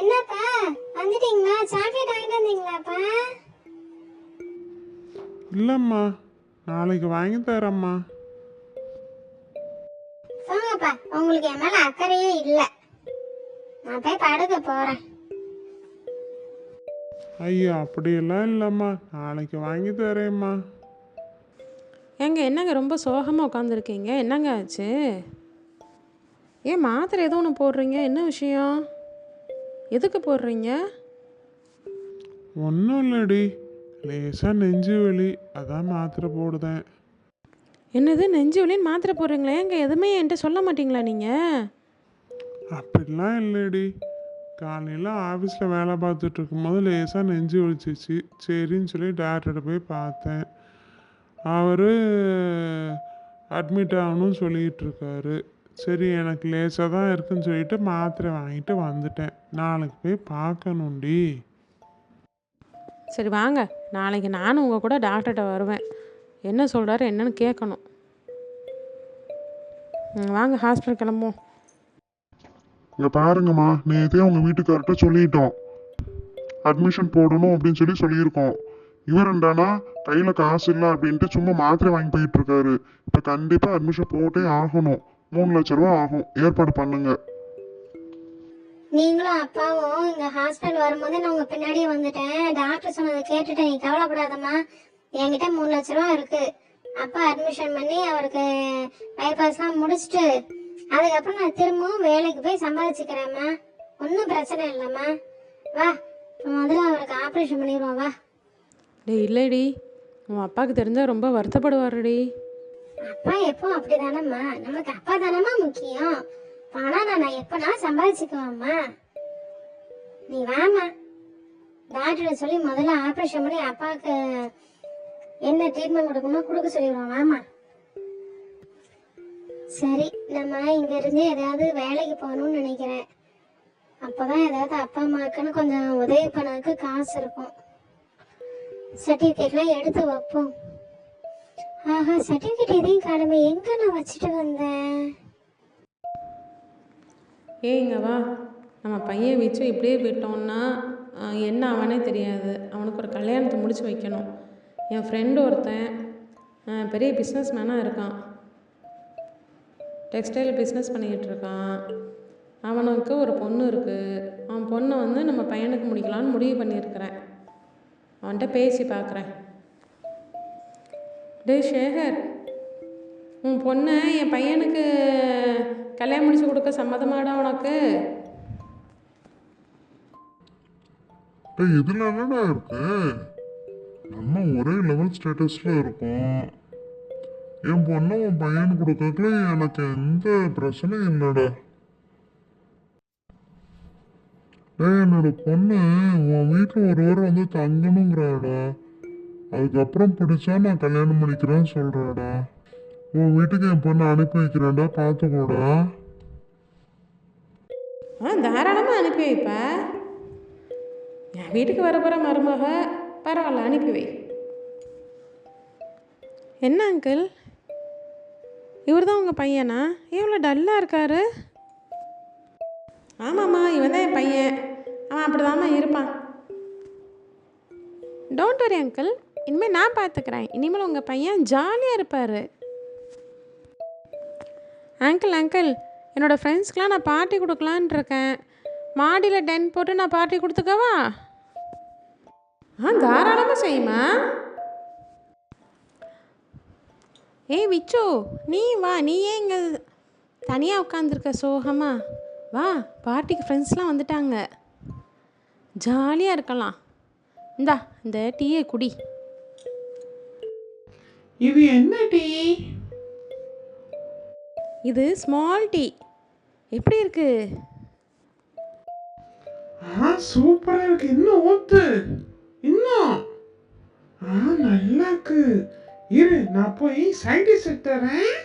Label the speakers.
Speaker 1: என்னப்பா? வந்துட்டீங்களா? சாக்லேட் வாங்கிட்டு வந்தீங்களாப்பா?
Speaker 2: இல்லைம்மா. நாளைக்கு வாங்கி தரேம்மா.
Speaker 1: போங்கப்பா உங்களுக்கு என் மேல அக்கறையே இல்லை. நான் போய் படுக்க போறேன்.
Speaker 2: ஐயோ அப்படியெல்லாம் இல்லைம்மா. நாளைக்கு வாங்கி தரேம்மா.
Speaker 3: ஏங்க என்னங்க ரொம்ப சோகமாக உட்காந்துருக்கீங்க என்னங்க ஆச்சு? ஏன் மாத்திரை ஏதோ ஒன்று போடுறீங்க? என்ன விஷயம்? எதுக்கு போடுறீங்க?
Speaker 2: ஒன்றும் இல்லடி. லேசாக நெஞ்சு வலி. அதான் மாத்திரை போடுதேன்.
Speaker 3: என்னது நெஞ்சு வலின்னு மாத்திரை போடுறீங்களா? ஏங்க எதுவுமே என்கிட்ட சொல்ல மாட்டீங்களா நீங்கள்
Speaker 2: அப்படிலாம் இல்லைடி. காலையில் ஆஃபீஸில் வேலை பார்த்துட்டு இருக்கும்போது லேசாக நெஞ்சு வலிச்சிச்சு. சரின்னு சொல்லி டாக்டர்கிட்ட போய் பார்த்தேன். அவர் அட்மிட் ஆகணும்னு சொல்லிகிட்டு இருக்காரு. சரி எனக்கு லேசாக தான் இருக்குன்னு சொல்லிட்டு மாத்திரை வாங்கிட்டு வந்துட்டேன். நாளைக்கு போய் பார்க்கணுண்டி
Speaker 3: சரி வாங்க. நாளைக்கு நானும் உங்கள் கூட டாக்டர்கிட்ட வருவேன். என்ன சொல்கிறாரு என்னன்னு கேட்கணும். வாங்க ஹாஸ்பிட்டல் கிளம்புவோம்.
Speaker 4: இங்க பாருங்கம்மா நேற்றே உங்க வீட்டுக்கார்ட்ட சொல்லிட்டோம். அட்மிஷன் போடணும் அப்படின்னு சொல்லி சொல்லியிருக்கோம். இவர் என்னடானா கையில காசு இல்லை அப்படின்ட்டு சும்மா மாத்திரை வாங்கி போயிட்டு இருக்காரு. இப்ப கண்டிப்பா அட்மிஷன் போட்டே ஆகணும். மூணு லட்ச ரூபா ஆகும். ஏற்பாடு பண்ணுங்க.
Speaker 1: நீங்களும் அப்பாவும் இங்க ஹாஸ்பிட்டல் வரும்போது நான் உங்க பின்னாடியே வந்துட்டேன். டாக்டர் சொன்னதை கேட்டுட்டேன் நீ கவலைப்படாதம்மா. என்கிட்ட மூணு லட்ச ரூபா இருக்கு. அப்பா அட்மிஷன் பண்ணி அவருக்கு பைபாஸ்லாம் முடிச்சுட்டு அதுக்கப்புறம் நான் திரும்பவும் வேலைக்கு போய் சம்பாதிச்சுக்கிறேம்மா. ஒன்றும் பிரச்சனை இல்லைம்மா. வா முதல்ல அவருக்கு ஆப்ரேஷன் பண்ணிடுவோம் வா.
Speaker 3: டேய் இல்லைடி. உன் அப்பாவுக்கு தெரிஞ்சால் ரொம்ப வருத்தப்படுவாருடி.
Speaker 1: அப்பா எப்போ அப்படிதானம்மா? நமக்கு அப்பா தானம்மா முக்கியம் பணம் நான் எப்பனா சம்பாதிச்சுக்குவேம்மா. நீ வாம்மா. டாக்டர் சொல்லி முதல்ல ஆப்ரேஷன் பண்ணி அப்பாவுக்கு என்ன ட்ரீட்மெண்ட் கொடுக்கணுமோ கொடுக்க சொல்லிடுவோம். வாமா சரி நம்ம இங்க இருந்து ஏதாவது வேலைக்கு போகணும்னு நினைக்கிறேன். அப்பதான் ஏதாவது அப்பா அம்மாவுக்குன்னு கொஞ்சம் உதவி பண்ணதுக்கு காசு இருக்கும். சர்டிஃபிகேட்லாம் எடுத்து வைப்போம். ஆஹா சர்டிஃபிகேட் எதையும் காணுமே எங்க நான் வச்சுட்டு வந்தேன்?
Speaker 3: ஏங்க வா. நம்ம பையன் வச்சு இப்படியே விட்டோம்னா என்ன அவனே தெரியாது. அவனுக்கு ஒரு கல்யாணத்தை முடிச்சு வைக்கணும். என் ஃப்ரெண்டு ஒருத்தன் பெரிய பிஸ்னஸ் மேனாக இருக்கான். டெக்ஸ்டைல் பிஸ்னஸ் பண்ணிக்கிட்டு இருக்கான். அவனுக்கு ஒரு பொண்ணு இருக்குது அவன் பொண்ணை வந்து நம்ம பையனுக்கு முடிக்கலான்னு முடிவு பண்ணியிருக்கிறேன். அவன்கிட்ட பேசி பார்க்குறேன். டே சேகர் உன் பொண்ணை என் பையனுக்கு கல்யாணம் முடிச்சு கொடுக்க சம்மதமாடா உனக்கு?
Speaker 4: டேய் இதுல என்னடா இருக்கு? நம்ம ஒரே லெவல் ஸ்டேட்டஸ்ல இருக்கோம். என் பொண்ணை உன் பையன் கொடுக்கறதுல எனக்கு எந்த பிரச்சனையும் இல்லைடா. டேய் என்னோட பொண்ணு உன் வீட்டில் ஒரு வாரம் வந்து தங்கணுங்கிறாடா. அதுக்கப்புறம் பிடிச்சா நான் கல்யாணம் பண்ணிக்கிறேன்னு சொல்றாடா. உன் வீட்டுக்கு என் பொண்ணை அனுப்பி வைக்கிறேன்டா பார்த்துக்கோடா
Speaker 3: ஆ தாராளமாக அனுப்பி வைப்பா என் வீட்டுக்கு வர போகிற மருமக பரவாயில்ல அனுப்பி வை. என்ன அங்கிள் இவர் தான் உங்கள் பையனா? எவ்வளோ டல்லாக இருக்காரு. ஆமாம்மா இவன் தான் என் பையன். அவன் அப்படி இருப்பான். டோன்ட் வரி அங்கிள் இனிமேல் நான் பார்த்துக்கிறேன் இனிமேல் உங்கள் பையன் ஜாலியாக இருப்பார். அங்கிள் அங்கிள் என்னோடய ஃப்ரெண்ட்ஸ்க்கெலாம் நான் பார்ட்டி கொடுக்கலான்னு இருக்கேன். மாடியில் டென் போட்டு நான் பார்ட்டி கொடுத்துக்கவா? ஆ தாராளமாக செய்யுமா? ஏய் விச்சு நீ வா நீ ஏன் இங்கே தனியாக உட்காந்துருக்க சோகமா? வா பார்ட்டிக்கு ஃப்ரெண்ட்ஸ்லாம் வந்துட்டாங்க. ஜாலியாக இருக்கலாம். இந்தா இந்த டீயை குடி.
Speaker 2: இது என்ன டீ?
Speaker 3: இது ஸ்மால் டீ எப்படி இருக்கு?
Speaker 2: ஆ சூப்பரா இருக்கு. இன்னும் ஊத்து. இன்னும். ஆ நல்லா இருக்கு. இரு நான் போய் சைடிஸ் தரேன்.